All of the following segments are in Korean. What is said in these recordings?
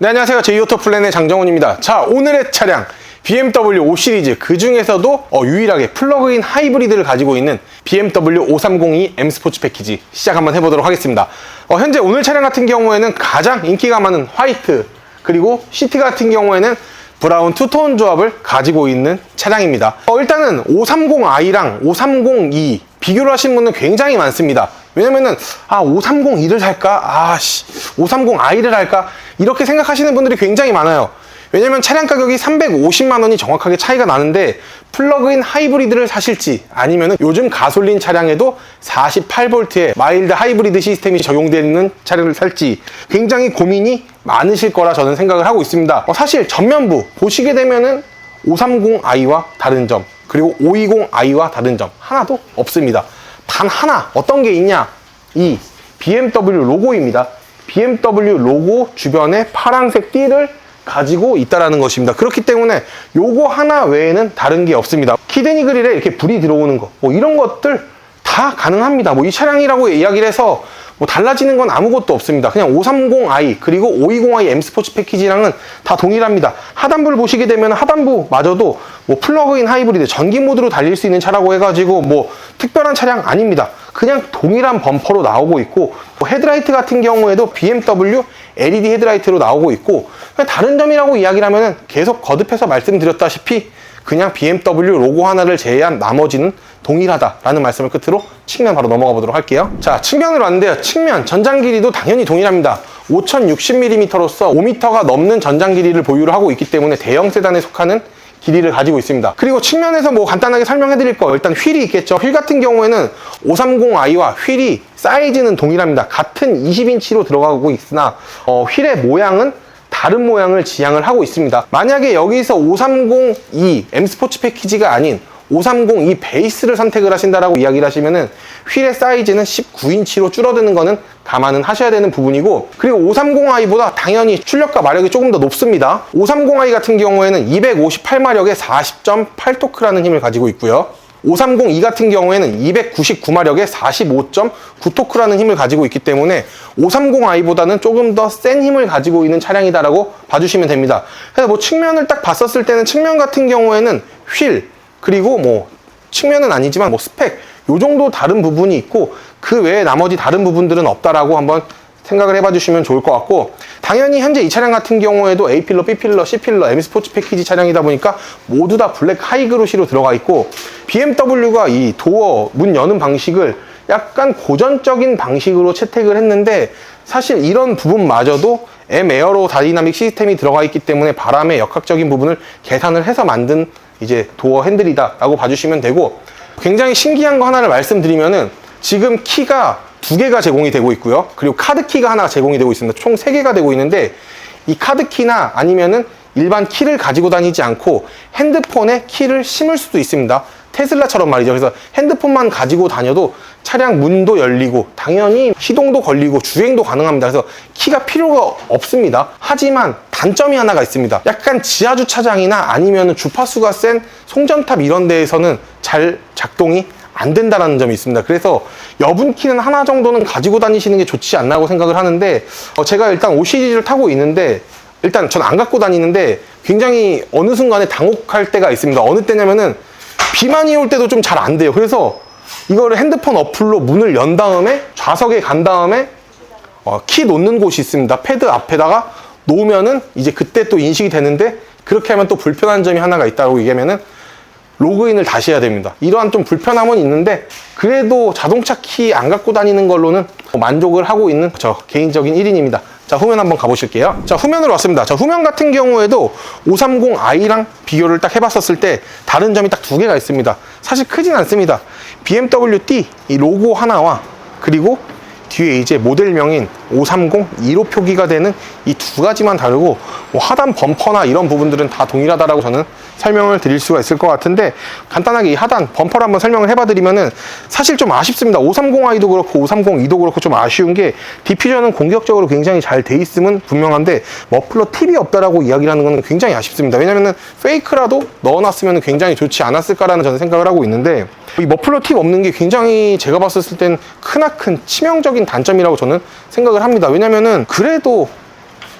네, 안녕하세요. 제이오토 플랜의 장정훈입니다. 자, 오늘의 차량 BMW 5 시리즈 그 중에서도 어, 유일하게 플러그인 하이브리드를 가지고 있는 BMW 530e M 스포츠 패키지 시작 한번 해보도록 하겠습니다. 어, 현재 오늘 차량 같은 경우에는 가장 인기가 많은 화이트 그리고 시트 같은 경우에는 브라운 투톤 조합을 가지고 있는 차량입니다. 어, 일단은 530i랑 530e 비교를 하신 분은 굉장히 많습니다. 왜냐면은 아 530e를 살까? 아씨 530i를 할까? 이렇게 생각하시는 분들이 굉장히 많아요. 왜냐면 차량 가격이 350만 원이 정확하게 차이가 나는데 플러그인 하이브리드를 사실지 아니면 요즘 가솔린 차량에도 48V의 마일드 하이브리드 시스템이 적용되는 차량을 살지 굉장히 고민이 많으실 거라 저는 생각을 하고 있습니다. 어, 사실 전면부 보시게 되면은 530i와 다른 점 그리고 520i와 다른 점 하나도 없습니다. 단 하나 어떤 게 있냐? 이 BMW 로고입니다. BMW 로고 주변에 파란색 띠를 가지고 있다라는 것입니다. 그렇기 때문에 요거 하나 외에는 다른 게 없습니다. 키드니 그릴에 이렇게 불이 들어오는 거, 뭐 이런 것들 다 가능합니다. 뭐 이 차량이라고 이야기를 해서 뭐 달라지는 건 아무것도 없습니다. 그냥 530i 그리고 520i M 스포츠 패키지랑은 다 동일합니다. 하단부를 보시게 되면 하단부마저도 뭐 플러그인 하이브리드 전기 모드로 달릴 수 있는 차라고 해가지고 뭐 특별한 차량 아닙니다. 그냥 동일한 범퍼로 나오고 있고 뭐 헤드라이트 같은 경우에도 BMW LED 헤드라이트로 나오고 있고 다른 점이라고 이야기를 하면은 계속 거듭해서 말씀드렸다시피 그냥 BMW 로고 하나를 제외한 나머지는 동일하다라는 말씀을 끝으로 측면 바로 넘어가 보도록 할게요. 자, 측면으로 왔는데요. 측면 전장 길이도 당연히 동일합니다. 5060mm로서 5m가 넘는 전장 길이를 보유를 하고 있기 때문에 대형 세단에 속하는 길이를 가지고 있습니다. 그리고 측면에서 뭐 간단하게 설명해 드릴 거 일단 휠이 있겠죠. 휠 같은 경우에는 530i와 휠이 사이즈는 동일합니다. 같은 20인치로 들어가고 있으나 어, 휠의 모양은 다른 모양을 지향을 하고 있습니다. 만약에 여기서 530e M 스포츠 패키지가 아닌 530이 베이스를 선택을 하신다라고 이야기를 하시면은 휠의 사이즈는 19인치로 줄어드는 거는 감안은 하셔야 되는 부분이고 그리고 530i보다 당연히 출력과 마력이 조금 더 높습니다. 530i 같은 경우에는 258마력에 40.8토크라는 힘을 가지고 있고요. 530e 같은 경우에는 299마력에 45.9토크라는 힘을 가지고 있기 때문에 530i보다는 조금 더 센 힘을 가지고 있는 차량이다라고 봐주시면 됩니다. 그래서 뭐 측면을 딱 봤었을 때는 측면 같은 경우에는 휠 그리고 뭐 측면은 아니지만 뭐 스펙 요 정도 다른 부분이 있고 그 외에 나머지 다른 부분들은 없다라고 한번 생각을 해봐 주시면 좋을 것 같고 당연히 현재 이 차량 같은 경우에도 A필러, B필러, C필러, M 스포츠 패키지 차량이다 보니까 모두 다 블랙 하이그로시로 들어가 있고 BMW가 이 도어 문 여는 방식을 약간 고전적인 방식으로 채택을 했는데 사실 이런 부분마저도 M 에어로 다이나믹 시스템이 들어가 있기 때문에 바람의 역학적인 부분을 계산을 해서 만든 이제 도어 핸들이다 라고 봐주시면 되고 굉장히 신기한 거 하나를 말씀드리면은 지금 키가 두 개가 제공이 되고 있고요. 그리고 카드 키가 하나 제공이 되고 있습니다. 총 세 개가 되고 있는데 이 카드 키나 아니면은 일반 키를 가지고 다니지 않고 핸드폰에 키를 심을 수도 있습니다. 테슬라처럼 말이죠. 그래서 핸드폰만 가지고 다녀도 차량 문도 열리고 당연히 시동도 걸리고 주행도 가능합니다. 그래서 키가 필요가 없습니다. 하지만 단점이 하나가 있습니다. 약간 지하 주차장이나 아니면 주파수가 센 송전탑 이런 데에서는 잘 작동이 안 된다라는 점이 있습니다. 그래서 여분 키는 하나 정도는 가지고 다니시는 게 좋지 않나고 생각을 하는데 어, 제가 일단 5 시리즈를 타고 있는데 일단 전 안 갖고 다니는데 굉장히 어느 순간에 당혹할 때가 있습니다. 어느 때냐면은 비만이 올 때도 좀 잘 안 돼요. 그래서 이거를 핸드폰 어플로 문을 연 다음에 좌석에 간 다음에 어, 키 놓는 곳이 있습니다. 패드 앞에다가 놓으면은 이제 그때 또 인식이 되는데 그렇게 하면 또 불편한 점이 하나가 있다고 얘기하면은 로그인을 다시 해야 됩니다. 이러한 좀 불편함은 있는데 그래도 자동차 키 안 갖고 다니는 걸로는 만족을 하고 있는 저 개인적인 1인입니다. 자, 후면 한번 가보실게요. 자, 후면으로 왔습니다. 자, 후면 같은 경우에도 530i랑 비교를 딱 해봤었을 때 다른 점이 딱 두 개가 있습니다. 사실 크진 않습니다. BMW D 이 로고 하나와 그리고 뒤에 이제 모델명인 530 2로 표기가 되는 이 두 가지만 다르고 뭐 하단 범퍼나 이런 부분들은 다 동일하다라고 저는 설명을 드릴 수가 있을 것 같은데 간단하게 이 하단 범퍼를 한번 설명을 해봐 드리면은 사실 좀 아쉽습니다. 530i도 그렇고 530e도 그렇고 좀 아쉬운 게 디퓨저는 공격적으로 굉장히 잘 돼 있음은 분명한데 머플러 팁이 없다라고 이야기를 하는 건 굉장히 아쉽습니다. 왜냐면은 페이크라도 넣어놨으면 굉장히 좋지 않았을까라는 저는 생각을 하고 있는데 이 머플러 팁 없는 게 굉장히 제가 봤을 땐 크나큰 치명적인 단점이라고 저는 생각을 합니다. 왜냐면은 그래도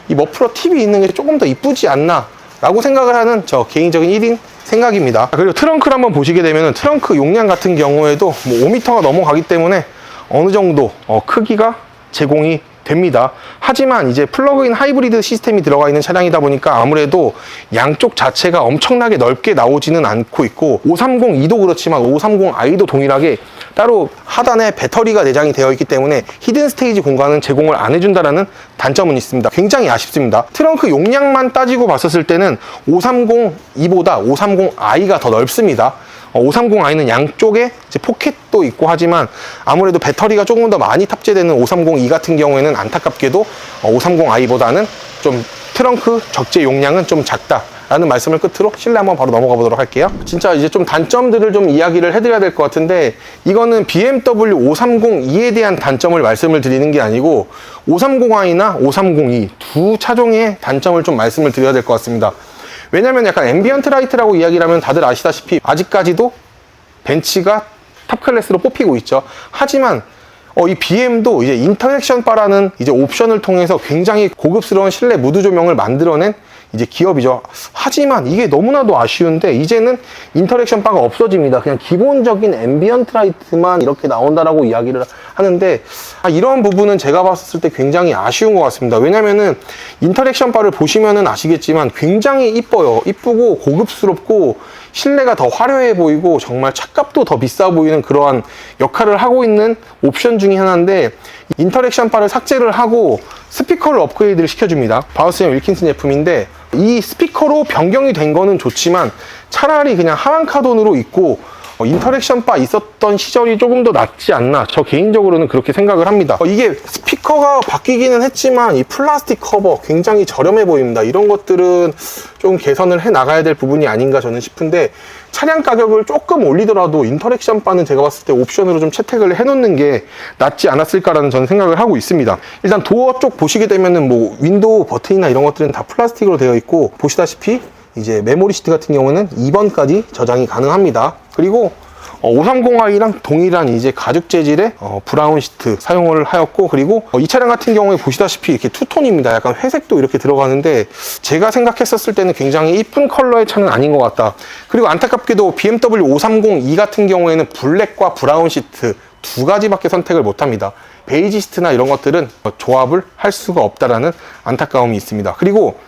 이 머플러 팁이 있는 게 조금 더 이쁘지 않나 라고 생각을 하는 저 개인적인 1인 생각입니다. 그리고 트렁크를 한번 보시게 되면 트렁크 용량 같은 경우에도 뭐 5m가 넘어가기 때문에 어느 정도 어, 크기가 제공이 됩니다. 하지만 이제 플러그인 하이브리드 시스템이 들어가 있는 차량이다 보니까 아무래도 양쪽 자체가 엄청나게 넓게 나오지는 않고 있고 530이도 그렇지만 530i도 동일하게 따로 하단에 배터리가 내장이 되어 있기 때문에 히든 스테이지 공간은 제공을 안 해준다라는 단점은 있습니다. 굉장히 아쉽습니다. 트렁크 용량만 따지고 봤었을 때는 530i보다 530i가 더 넓습니다. 530i는 양쪽에 이제 포켓도 있고 하지만 아무래도 배터리가 조금 더 많이 탑재되는 530e 같은 경우에는 안타깝게도 530i보다는 좀 트렁크 적재 용량은 좀 작다. 라는 말씀을 끝으로 실내 한번 바로 넘어가 보도록 할게요. 진짜 이제 좀 단점들을 좀 이야기를 해드려야 될 것 같은데 이거는 BMW 530e에 대한 단점을 말씀을 드리는 게 아니고 530i나 530e 두 차종의 단점을 좀 말씀을 드려야 될 것 같습니다. 왜냐면 약간 앰비언트 라이트라고 이야기를 하면 다들 아시다시피 아직까지도 벤치가 탑 클래스로 뽑히고 있죠. 하지만 어, 이 BM도 이제 인터랙션 바라는 이제 옵션을 통해서 굉장히 고급스러운 실내 무드 조명을 만들어낸 이제 기업이죠. 하지만 이게 너무나도 아쉬운데 이제는 인터랙션 바가 없어집니다. 그냥 기본적인 앰비언트 라이트만 이렇게 나온다라고 이야기를 하는데 아, 이런 부분은 제가 봤을 때 굉장히 아쉬운 것 같습니다. 왜냐면은 인터랙션 바를 보시면은 아시겠지만 굉장히 이뻐요. 이쁘고 고급스럽고 실내가 더 화려해 보이고 정말 차값도 더 비싸 보이는 그러한 역할을 하고 있는 옵션 중에 하나인데 인터랙션 바를 삭제를 하고 스피커를 업그레이드를 시켜줍니다. 바우스형 윌킨슨 제품인데 이 스피커로 변경이 된 거는 좋지만 차라리 그냥 하한 카돈으로 있고 어, 인터랙션 바 있었던 시절이 조금 더 낫지 않나. 저 개인적으로는 그렇게 생각을 합니다. 어, 이게 스피 커가 바뀌기는 했지만 이 플라스틱 커버 굉장히 저렴해 보입니다 이런 것들은 좀 개선을 해 나가야 될 부분이 아닌가 저는 싶은데 차량 가격을 조금 올리더라도 인터랙션 바는 제가 봤을 때 옵션으로 좀 채택을 해 놓는 게 낫지 않았을까라는 저는 생각을 하고 있습니다 일단 도어 쪽 보시게 되면은 뭐 윈도우 버튼이나 이런 것들은 다 플라스틱으로 되어 있고 보시다시피 이제 메모리 시트 같은 경우는 2번까지 저장이 가능합니다. 그리고 530i랑 동일한 이제 가죽 재질의 어, 브라운 시트 사용을 하였고 그리고 어, 이 차량 같은 경우에 보시다시피 이렇게 투톤입니다. 약간 회색도 이렇게 들어가는데 제가 생각했었을 때는 굉장히 이쁜 컬러의 차는 아닌 것 같다. 그리고 안타깝게도 BMW 530e 같은 경우에는 블랙과 브라운 시트 두 가지밖에 선택을 못 합니다. 베이지 시트나 이런 것들은 조합을 할 수가 없다라는 안타까움이 있습니다. 그리고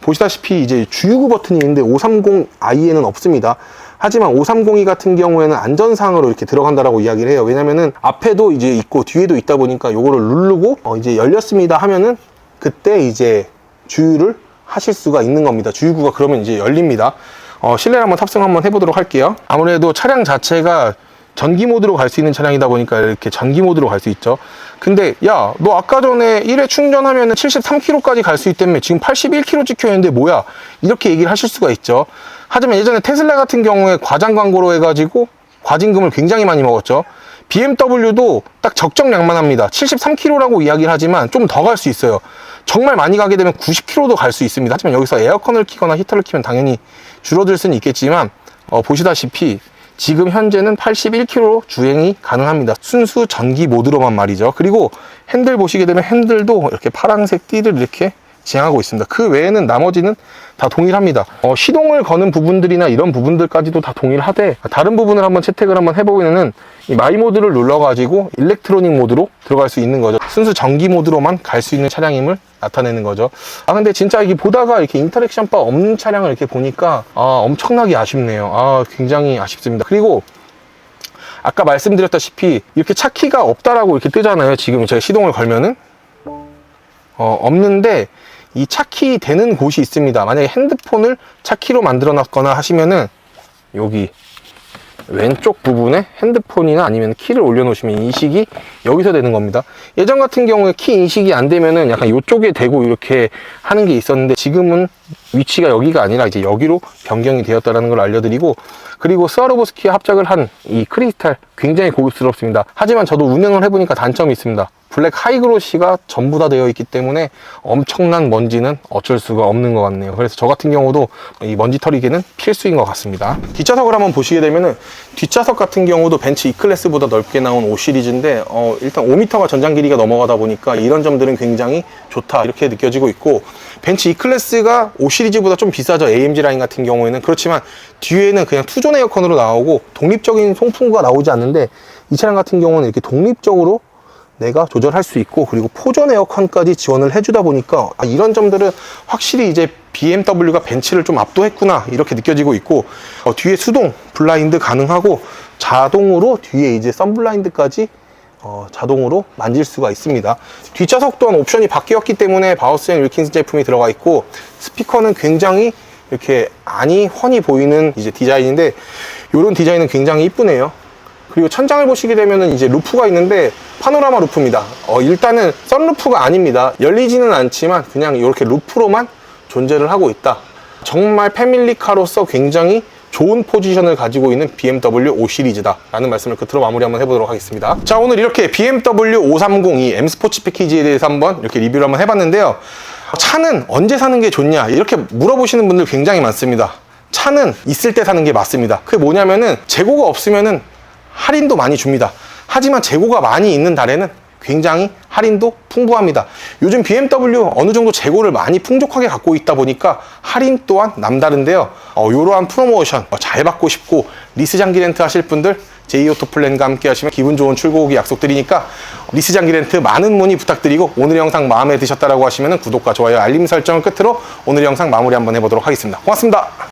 보시다시피 이제 주유구 버튼이 있는데 530i에는 없습니다. 하지만 530이 같은 경우에는 안전상으로 이렇게 들어간다라고 이야기를 해요. 왜냐면은 앞에도 이제 있고 뒤에도 있다 보니까 요거를 누르고 어 이제 열렸습니다 하면은 그때 이제 주유를 하실 수가 있는 겁니다. 주유구가 그러면 이제 열립니다. 어, 실내를 한번 탑승 한번 해보도록 할게요. 아무래도 차량 자체가 전기 모드로 갈 수 있는 차량이다 보니까 이렇게 전기 모드로 갈 수 있죠. 근데 야, 너 아까 전에 1회 충전하면 73km까지 갈 수 있다며 지금 81km 찍혀 있는데 뭐야? 이렇게 얘기를 하실 수가 있죠. 하지만 예전에 테슬라 같은 경우에 과장 광고로 해가지고 과징금을 굉장히 많이 먹었죠. BMW도 딱 적정량만 합니다. 73km라고 이야기를 하지만 좀 더 갈 수 있어요. 정말 많이 가게 되면 90km도 갈 수 있습니다. 하지만 여기서 에어컨을 키거나 히터를 키면 당연히 줄어들 수는 있겠지만 어, 보시다시피 지금 현재는 81km 주행이 가능합니다. 순수 전기 모드로만 말이죠. 그리고 핸들 보시게 되면 핸들도 이렇게 파란색 띠를 이렇게 지향하고 있습니다. 그 외에는 나머지는 다 동일합니다. 어, 시동을 거는 부분들이나 이런 부분들까지도 다 동일하되 다른 부분을 한번 채택을 한번 해보면은 이 마이 모드를 눌러가지고 일렉트로닉 모드로 들어갈 수 있는 거죠. 순수 전기 모드로만 갈 수 있는 차량임을 나타내는 거죠. 아 근데 진짜 이게 보다가 이렇게 인터랙션 바 없는 차량을 이렇게 보니까 아 엄청나게 아쉽네요. 아 굉장히 아쉽습니다. 그리고 아까 말씀드렸다시피 이렇게 차 키가 없다라고 이렇게 뜨잖아요. 지금 제가 시동을 걸면은 어, 없는데 이 차키 되는 곳이 있습니다. 만약에 핸드폰을 차키로 만들어 놨거나 하시면은 여기 왼쪽 부분에 핸드폰이나 아니면 키를 올려 놓으시면 인식이 여기서 되는 겁니다. 예전 같은 경우에 키 인식이 안 되면은 약간 이쪽에 대고 이렇게 하는 게 있었는데 지금은 위치가 여기가 아니라 이제 여기로 변경이 되었다는 걸 알려드리고 그리고 스와로보스키와 합작을 한 이 크리스탈 굉장히 고급스럽습니다. 하지만 저도 운행을 해보니까 단점이 있습니다. 블랙 하이그로시가 전부 다 되어 있기 때문에 엄청난 먼지는 어쩔 수가 없는 것 같네요. 그래서 저 같은 경우도 이 먼지 털이기는 필수인 것 같습니다. 뒷좌석을 한번 보시게 되면은 뒷좌석 같은 경우도 벤츠 E클래스보다 넓게 나온 5 시리즈인데 어, 일단 5m가 전장 길이가 넘어가다 보니까 이런 점들은 굉장히 좋다 이렇게 느껴지고 있고 벤츠 E클래스가 5 시리즈보다 좀 비싸죠 AMG 라인 같은 경우에는 그렇지만 뒤에는 그냥 투존 에어컨으로 나오고 독립적인 송풍구가 나오지 않는데 이 차량 같은 경우는 이렇게 독립적으로 내가 조절할 수 있고 그리고 포존 에어컨까지 지원을 해주다 보니까 아, 이런 점들은 확실히 이제 BMW가 벤츠를 좀 압도했구나 이렇게 느껴지고 있고 어, 뒤에 수동 블라인드 가능하고 자동으로 뒤에 이제 썬블라인드까지 어, 자동으로 만질 수가 있습니다. 뒷좌석 또한 옵션이 바뀌었기 때문에 바우스 앤 윌킨스 제품이 들어가 있고 스피커는 굉장히 이렇게 안이 훤히 보이는 이제 디자인인데 이런 디자인은 굉장히 이쁘네요. 그리고 천장을 보시게 되면은 이제 루프가 있는데 파노라마 루프입니다. 어, 일단은 썬루프가 아닙니다. 열리지는 않지만 그냥 이렇게 루프로만 존재를 하고 있다. 정말 패밀리카로서 굉장히 좋은 포지션을 가지고 있는 BMW 5 시리즈다 라는 말씀을 끝으로 마무리 한번 해보도록 하겠습니다 자 오늘 이렇게 BMW 530이 M 스포츠 패키지에 대해서 한번 이렇게 리뷰를 한번 해봤는데요 차는 언제 사는 게 좋냐 이렇게 물어보시는 분들 굉장히 많습니다 차는 있을 때 사는 게 맞습니다 그게 뭐냐면은 재고가 없으면은 할인도 많이 줍니다. 하지만 재고가 많이 있는 달에는 굉장히 할인도 풍부합니다. 요즘 BMW 어느 정도 재고를 많이 풍족하게 갖고 있다 보니까 할인 또한 남다른데요. 어, 이러한 프로모션 어, 잘 받고 싶고 리스 장기 렌트 하실 분들 제이오토 플랜과 함께 하시면 기분 좋은 출고기 약속드리니까 리스 장기 렌트 많은 문의 부탁드리고 오늘 영상 마음에 드셨다라고 하시면 구독과 좋아요 알림 설정을 끝으로 오늘 영상 마무리 한번 해보도록 하겠습니다. 고맙습니다.